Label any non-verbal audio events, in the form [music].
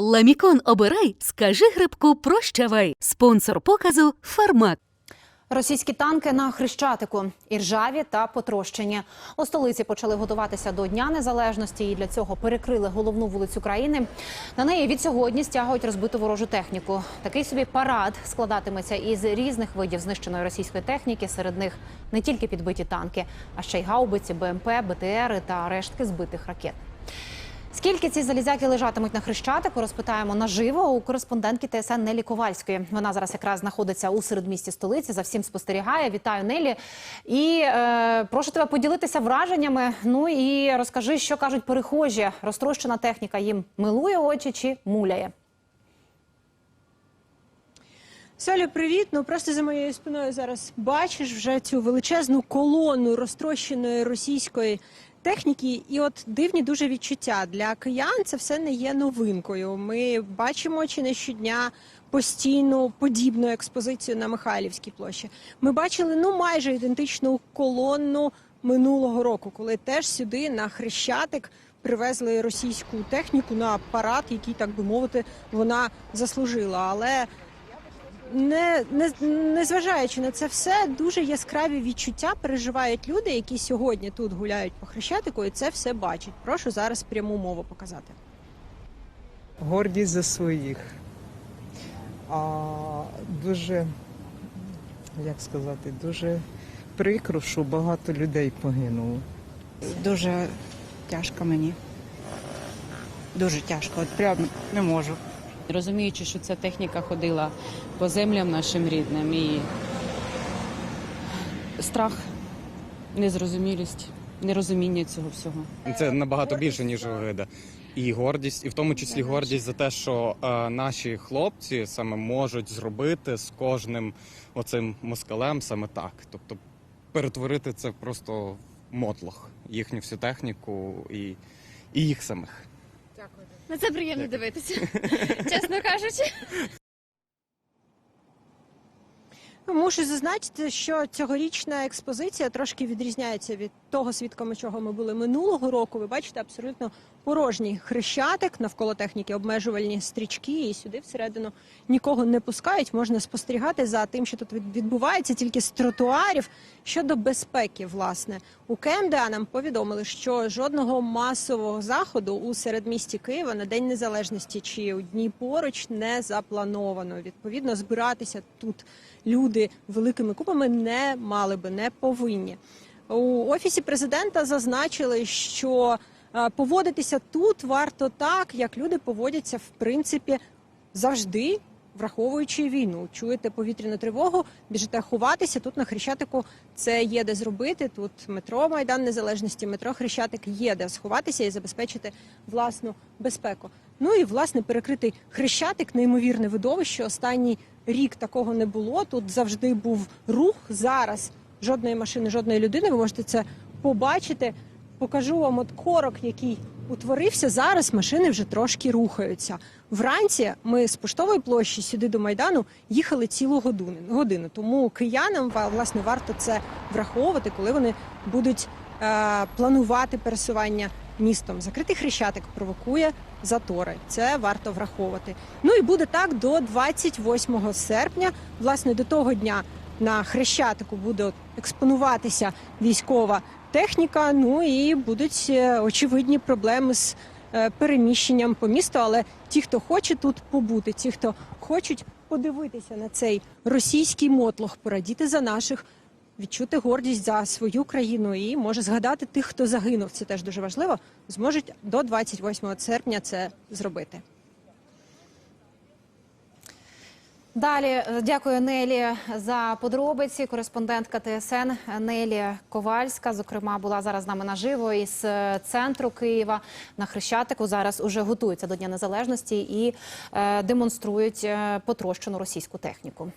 Ламікон обирай, скажи грибку прощавай. Спонсор показу Фармак. Російські танки на Хрещатику іржаві та потрощені. У столиці почали готуватися до Дня Незалежності і для цього перекрили головну вулицю країни. На неї від сьогодні стягують розбиту ворожу техніку. Такий собі парад складатиметься із різних видів знищеної російської техніки. Серед них не тільки підбиті танки, а ще й гаубиці, БМП, БТРи та рештки збитих ракет. Скільки ці залізяки лежатимуть на хрещатику, розпитаємо наживо у кореспондентки ТСН Нелі Ковальської. Вона зараз якраз знаходиться у середмісті столиці. За всім спостерігає. Вітаю Нелі. І е, прошу тебе поділитися враженнями. Ну і розкажи, що кажуть перехожі. Розтрощена техніка їм милує очі чи муляє. Салю, привіт. Ну просто за моєю спиною зараз бачиш вже цю величезну колону розтрощеної російської техніки. І от дивні дуже відчуття для киян. Це все не є новинкою. Ми бачимо чи не щодня постійну подібну експозицію на Михайлівській площі. Ми бачили ну майже ідентичну колонну минулого року, коли теж сюди на хрещатик. Привезли російську техніку на парад, який, так би мовити, вона заслужила. Але не, не, незважаючи на це все, дуже яскраві відчуття переживають люди, які сьогодні тут гуляють по Хрещатику, і це все бачать. Прошу зараз пряму мову показати. гордість за своїх. А дуже, як сказати, дуже прикро, що багато людей погинуло. Дуже тяжко мені. Дуже тяжко. От прям не можу. Розуміючи, що ця техніка ходила по землям нашим рідним і страх, незрозумілість, нерозуміння цього всього. Це набагато більше ніж огида. І гордість, і в тому числі гордість за те, що е, наші хлопці саме можуть зробити з кожним оцим москалем саме так. Тобто перетворити це просто в мотлох, їхню всю техніку і, і їх самих. На це приємно дивитися, [laughs] чесно кажучи. Мушу зазначити, що цьогорічна експозиція трошки відрізняється від того, свідками чого ми були минулого року. Ви бачите абсолютно порожній хрещатик навколо техніки, обмежувальні стрічки, і сюди всередину нікого не пускають. Можна спостерігати за тим, що тут від- відбувається тільки з тротуарів. Щодо безпеки, власне, у КМДА нам повідомили, що жодного масового заходу у середмісті Києва на День Незалежності чи у дні поруч не заплановано. Відповідно, збиратися тут люди великими купами не мали би, не повинні. У офісі президента зазначили, що е, поводитися тут варто так, як люди поводяться в принципі завжди. Враховуючи війну, чуєте повітряну тривогу, біжите ховатися. Тут на Хрещатику це є де зробити. Тут метро Майдан Незалежності, метро Хрещатик є де сховатися і забезпечити власну безпеку. Ну і власне перекритий Хрещатик, неймовірне видовище. Останній рік такого не було. Тут завжди був рух. Зараз жодної машини, жодної людини. Ви можете це побачити. Покажу вам от корок, який утворився. Зараз машини вже трошки рухаються. Вранці ми з поштової площі сюди до майдану їхали цілу годину. годину. Тому киянам власне варто це враховувати, коли вони будуть е, планувати пересування містом. Закритий хрещатик провокує затори. Це варто враховувати. Ну і буде так до 28 серпня. Власне, до того дня на хрещатику буде експонуватися військова техніка. Ну і будуть е, очевидні проблеми з е, переміщенням по місту. Але ті, хто хоче тут побути, ті, хто хочуть подивитися на цей російський мотлох, порадіти за наших. Відчути гордість за свою країну і може згадати тих, хто загинув. Це теж дуже важливо. Зможуть до 28 серпня це зробити. Далі е, дякую Нелі за подробиці. Кореспондентка ТСН Нелі Ковальська, зокрема, була зараз з нами наживо із е, центру Києва на Хрещатику. Зараз уже готуються до Дня Незалежності і е, демонструють потрощену російську техніку.